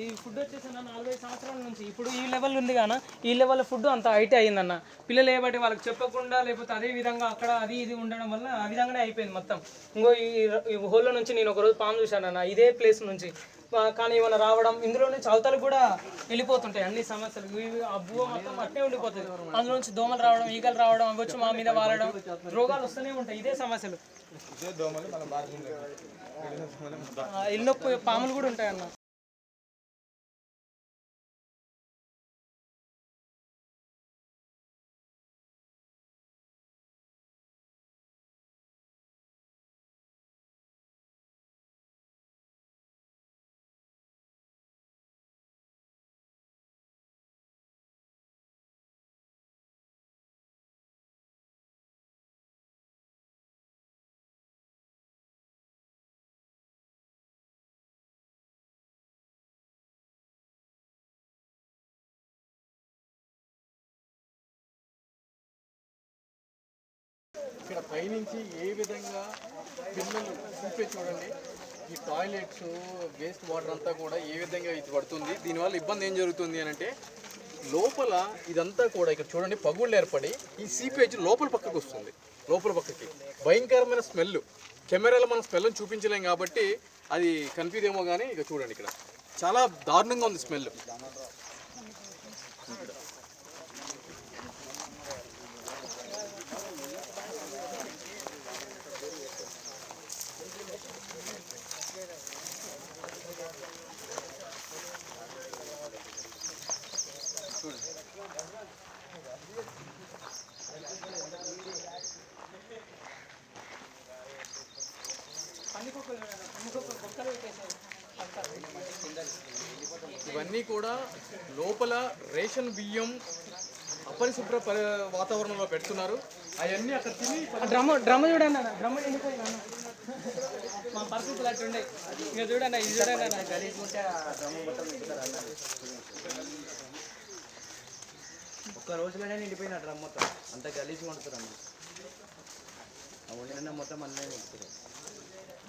ఈ ఫుడ్ వచ్చేసి అన్న నలభై సంవత్సరాల నుంచి. ఇప్పుడు ఈ లెవెల్ ఉంది కాన ఈ లెవెల్ ఫుడ్ అంత హైట్ అయ్యిందన్న పిల్లలు ఏబట్టి వాళ్ళకి చెప్పకుండా లేకపోతే అదే విధంగా అక్కడ అది ఇది ఉండడం వల్ల ఆ విధంగానే అయిపోయింది మొత్తం. ఇంకో ఈ హోల్లో నుంచి నేను ఒకరోజు పాము చూశాను అన్న. ఇదే ప్లేస్ నుంచి. కానీ ఏమైనా రావడం ఇందులో నుంచి అవతలు కూడా వెళ్ళిపోతుంటాయి అన్ని సమస్యలు. ఆ భూమ మొత్తం అట్నే ఉండిపోతుంది. అందులో నుంచి దోమలు రావడం ఈగలు రావడం అవి వచ్చి మా మీద వాలడం రోగాలు వస్తూనే ఉంటాయి. ఇదే సమస్యలు. ఎన్నో పాములు కూడా ఉంటాయి ఇక్కడ పైనుంచి ఏ విధంగా పిల్లలు చూపే చూడండి. ఈ టాయిలెట్స్ వేస్ట్ వాటర్ అంతా కూడా ఏ విధంగా ఇది పడుతుంది దీనివల్ల ఇబ్బంది ఏం జరుగుతుంది అని అంటే లోపల ఇదంతా కూడా ఇక్కడ చూడండి పగుళ్ళు ఏర్పడి ఈ సీపేజ్ లోపల పక్కకు వస్తుంది లోపల పక్కకి. భయంకరమైన స్మెల్ కెమెరాలో మనం స్మెల్ని చూపించలేం కాబట్టి అది కనిపిదేమో కానీ ఇక చూడండి ఇక్కడ. చాలా దారుణంగా ఉంది స్మెల్ ఇవన్నీ కూడా లోపల రేషన్ బియ్యం అపరిశుభ్ర పరి వాతావరణంలో పెడుతున్నారు. అవన్నీ అక్కడ తిని డ్రమ్ డ్రమ్ చూడండి అన్న డ్రమ్ ఎండిపోయింది అన్న. మా పరిస్థితులు అట్టుండే ఇంకా చూడండి ఇది చూడండి అన్న. ఒక్క రోజులోనే నిండిపోయిన డ్రమ్ మొత్తం. అంత గలీజ్గా వండుతారు అన్న వండిన మొత్తం అన్నీ నింపుతారు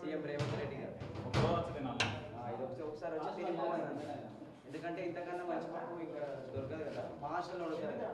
సీఎం రేవంత్ రెడ్డి గారు. ఇది ఒకసారి వచ్చి ఎందుకంటే ఇంతకన్నా మంచి పప్పు ఇక్కడ దొరకదు కదా. మా దొరకదు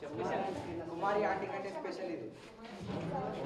చెప్పేసి కుమారి ఆంటీ కంటే స్పెషల్ ఇది.